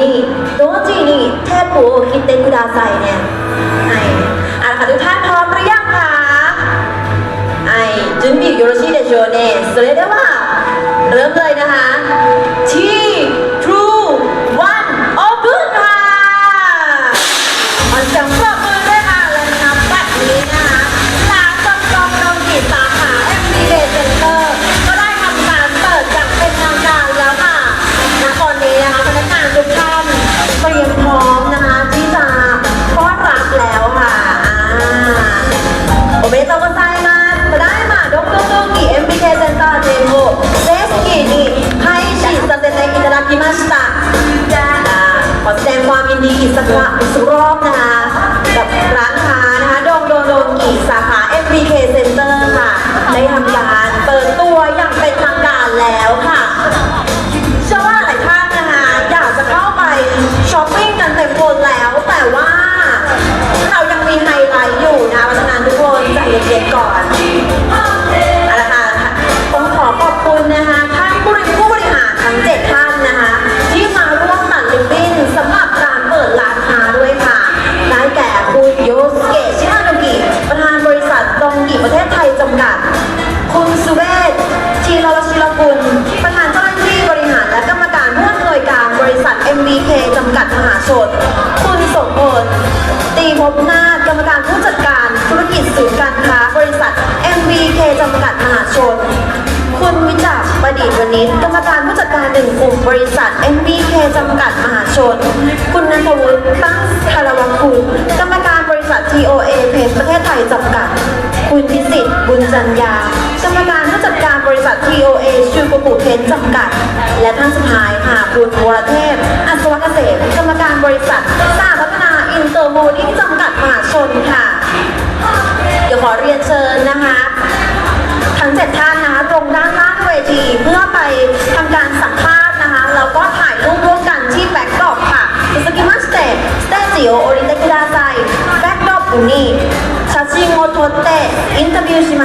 に同時にテープを切ってくださいねはいเอาละค่ะทุกท่านพร้อมหรือยังคะはい準備よろしいでしょうねそれではเริ่มเลยนะคะที่ true one open ค่ะขอเสียงปร ความยินดีอีกสักครั้งอีกสักรอบนะคะ ตีภพนาถกรรมการผู้จัดการธุรกิจศูนย์การค้าบริษัท MBK จำกัดมหาชน คุณวิจักรประดิษฐ์วณิชกรรมการผู้จัดการหนึ่งกลุ่มบริษัท MBK จำกัดมหาชน คุณนันทวุฒิตั้งคารวังคุณกรรมการบริษัท TOA เพจประเทศไทยจำกัด คุณพิสิทธิ์บุญจันยากรรมการผู้จัดการบริษัท TOA ชูกุปุเพนจำกัด ลมูลที่จำกัดมหาชนค่ะ เดี๋ยวขอเรียนเชิญนะคะ ทั้งเจ็ดท่านนะคะตรงด้านล่างเวทีเพื่อไปทำการสัมภาษณ์นะคะแล้วก็ถ่ายรูปร่วมกันที่แบ็กดรอปค่ะอสกิมัสเตะสเตจิโอโอริเตกิดาไซแบ็กดรอปอุนี่ชาชิโมโตเตะอินเตอร์วิวชิ